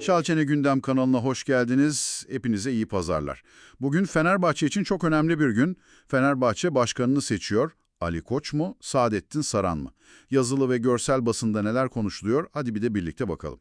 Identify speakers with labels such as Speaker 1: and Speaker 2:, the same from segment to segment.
Speaker 1: Şalçene Gündem kanalına hoş geldiniz. Hepinize iyi pazarlar. Bugün Fenerbahçe için çok önemli bir gün. Fenerbahçe başkanını seçiyor. Ali Koç mu, Saadettin Saran mı? Yazılı ve görsel basında neler konuşuluyor? Hadi bir de birlikte bakalım.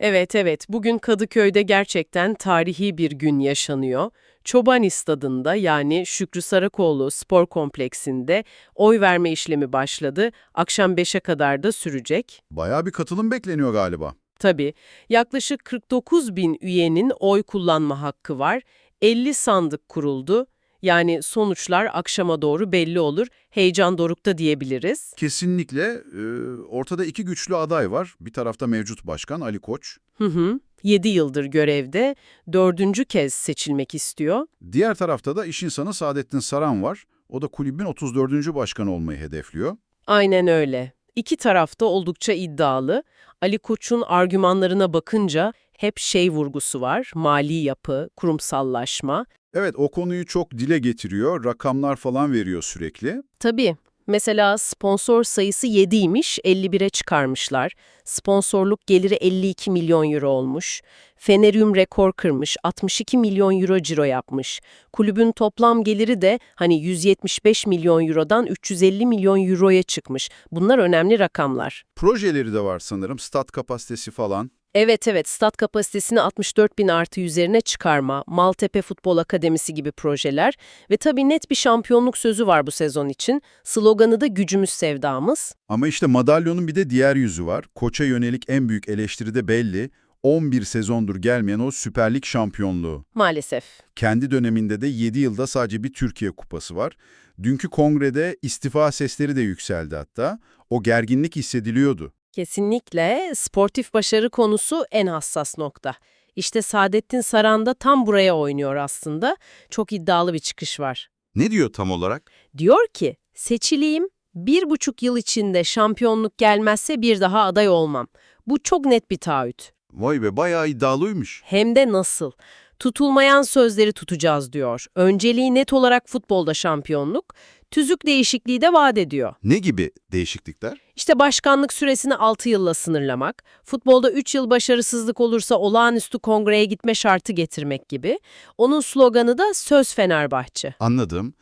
Speaker 2: Evet evet, bugün Kadıköy'de gerçekten tarihi bir gün yaşanıyor. Çoban stadında yani Şükrü Sarakoğlu spor kompleksinde oy verme işlemi başladı. Akşam 5'e kadar da sürecek.
Speaker 1: Bayağı bir katılım bekleniyor galiba.
Speaker 2: Tabii yaklaşık 49 bin üyenin oy kullanma hakkı var. 50 sandık kuruldu. Yani sonuçlar akşama doğru belli olur. Heyecan dorukta diyebiliriz.
Speaker 1: Kesinlikle e, ortada iki güçlü aday var. Bir tarafta mevcut başkan Ali Koç.
Speaker 2: Hı hı. 7 yıldır görevde, dördüncü kez seçilmek istiyor.
Speaker 1: Diğer tarafta da iş insanı Saadettin Saran var. O da kulübün 34. başkanı olmayı hedefliyor.
Speaker 2: Aynen öyle. İki tarafta oldukça iddialı. Ali Koç'un argümanlarına bakınca hep şey vurgusu var. Mali yapı, kurumsallaşma.
Speaker 1: Evet o konuyu çok dile getiriyor. Rakamlar falan veriyor sürekli.
Speaker 2: Tabii. Mesela sponsor sayısı 7'ymiş, 51'e çıkarmışlar. Sponsorluk geliri 52 milyon euro olmuş. Feneryum rekor kırmış, 62 milyon euro ciro yapmış. Kulübün toplam geliri de hani 175 milyon eurodan 350 milyon euroya çıkmış. Bunlar önemli rakamlar.
Speaker 1: Projeleri de var sanırım. Stat kapasitesi falan.
Speaker 2: Evet evet, stat kapasitesini 64 bin artı üzerine çıkarma, Maltepe Futbol Akademisi gibi projeler ve tabii net bir şampiyonluk sözü var bu sezon için. Sloganı da gücümüz sevdamız.
Speaker 1: Ama işte madalyonun bir de diğer yüzü var. Koça yönelik en büyük eleştiri de belli. 11 sezondur gelmeyen o Süper Lig şampiyonluğu.
Speaker 2: Maalesef.
Speaker 1: Kendi döneminde de 7 yılda sadece bir Türkiye kupası var. Dünkü kongrede istifa sesleri de yükseldi hatta. O gerginlik hissediliyordu.
Speaker 2: Kesinlikle sportif başarı konusu en hassas nokta. İşte Saadettin Saran da tam buraya oynuyor aslında. Çok iddialı bir çıkış var.
Speaker 1: Ne diyor tam olarak?
Speaker 2: Diyor ki, seçileyim, bir buçuk yıl içinde şampiyonluk gelmezse bir daha aday olmam. Bu çok net bir taahhüt.
Speaker 1: Vay be bayağı iddialıymış.
Speaker 2: Hem de nasıl? Tutulmayan sözleri tutacağız diyor. Önceliği net olarak futbolda şampiyonluk, tüzük değişikliği de vaat ediyor.
Speaker 1: Ne gibi değişiklikler?
Speaker 2: İşte başkanlık süresini 6 yılla sınırlamak, futbolda 3 yıl başarısızlık olursa olağanüstü kongreye gitme şartı getirmek gibi. Onun sloganı da Söz Fenerbahçe.
Speaker 1: Anladım.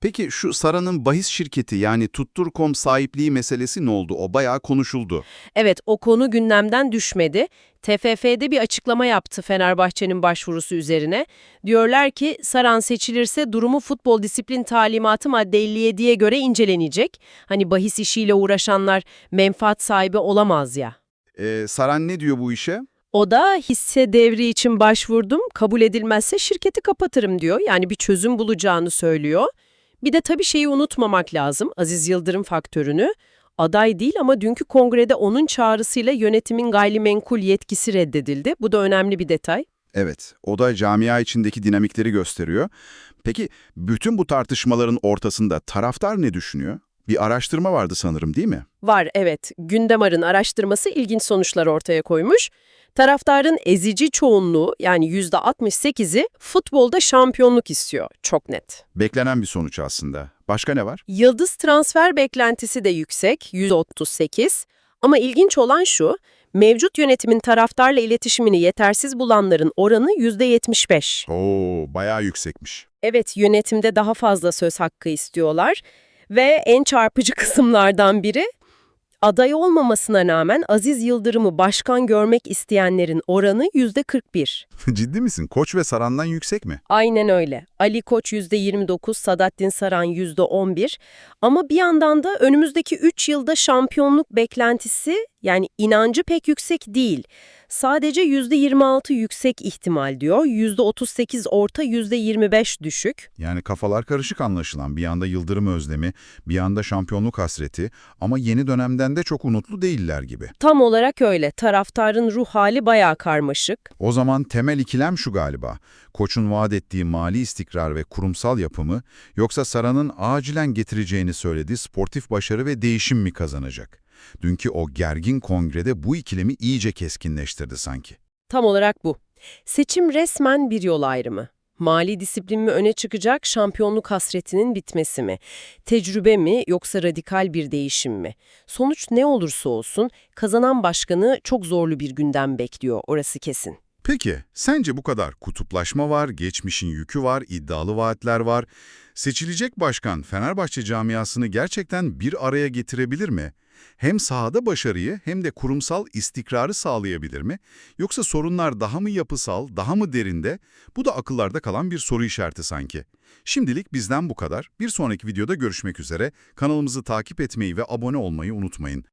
Speaker 1: Peki şu Sara'nın bahis şirketi yani Tuttur.com sahipliği meselesi ne oldu? O bayağı konuşuldu.
Speaker 2: Evet, o konu gündemden düşmedi. TFF'de bir açıklama yaptı Fenerbahçe'nin başvurusu üzerine. Diyorlar ki Saran seçilirse durumu futbol disiplin talimatı madde 57'ye göre incelenecek. Hani bahis işiyle uğraşanlar menfaat sahibi olamaz ya.
Speaker 1: Ee, Saran ne diyor bu işe?
Speaker 2: O da hisse devri için başvurdum, kabul edilmezse şirketi kapatırım diyor. Yani bir çözüm bulacağını söylüyor. Bir de tabii şeyi unutmamak lazım, Aziz Yıldırım faktörünü. Aday değil ama dünkü kongrede onun çağrısıyla yönetimin gayrimenkul yetkisi reddedildi. Bu da önemli bir detay.
Speaker 1: Evet, o da camia içindeki dinamikleri gösteriyor. Peki bütün bu tartışmaların ortasında taraftar ne düşünüyor? Bir araştırma vardı sanırım değil mi?
Speaker 2: Var evet, Gündemar'ın araştırması ilginç sonuçlar ortaya koymuş. Taraftarın ezici çoğunluğu yani %68'i futbolda şampiyonluk istiyor. Çok net.
Speaker 1: Beklenen bir sonuç aslında. Başka ne var?
Speaker 2: Yıldız transfer beklentisi de yüksek, %38. Ama ilginç olan şu, mevcut yönetimin taraftarla iletişimini yetersiz bulanların oranı %75.
Speaker 1: Oo, bayağı yüksekmiş.
Speaker 2: Evet, yönetimde daha fazla söz hakkı istiyorlar ve en çarpıcı kısımlardan biri, aday olmamasına rağmen Aziz Yıldırım'ı başkan görmek isteyenlerin oranı %41.
Speaker 1: Ciddi misin? Koç ve Saran'dan yüksek mi?
Speaker 2: Aynen öyle. Ali Koç %29, Sadattin Saran %11. Ama bir yandan da önümüzdeki 3 yılda şampiyonluk beklentisi yani inancı pek yüksek değil. Sadece %26 yüksek ihtimal diyor, %38 orta, %25 düşük.
Speaker 1: Yani kafalar karışık anlaşılan. Bir yanda Yıldırım özlemi, bir yanda şampiyonluk hasreti ama yeni dönemden de çok umutlu değiller gibi.
Speaker 2: Tam olarak öyle. Taraftarın ruh hali bayağı karmaşık.
Speaker 1: O zaman temel ikilem şu galiba. Koç'un vaat ettiği mali istikrar ve kurumsal yapımı yoksa Saran'ın acilen getireceğini söylediği sportif başarı ve değişim mi kazanacak? Dünkü o gergin kongrede bu ikilemi iyice keskinleştirdi sanki.
Speaker 2: Tam olarak bu. Seçim resmen bir yol ayrımı. Mali disiplin mi öne çıkacak, şampiyonluk hasretinin bitmesi mi? Tecrübe mi yoksa radikal bir değişim mi? Sonuç ne olursa olsun kazanan başkanı çok zorlu bir gündem bekliyor, orası kesin.
Speaker 1: Peki, sence bu kadar kutuplaşma var, geçmişin yükü var, iddialı vaatler var. Seçilecek başkan Fenerbahçe camiasını gerçekten bir araya getirebilir mi? Hem sahada başarıyı hem de kurumsal istikrarı sağlayabilir mi? Yoksa sorunlar daha mı yapısal, daha mı derinde? Bu da akıllarda kalan bir soru işareti sanki. Şimdilik bizden bu kadar. Bir sonraki videoda görüşmek üzere. Kanalımızı takip etmeyi ve abone olmayı unutmayın.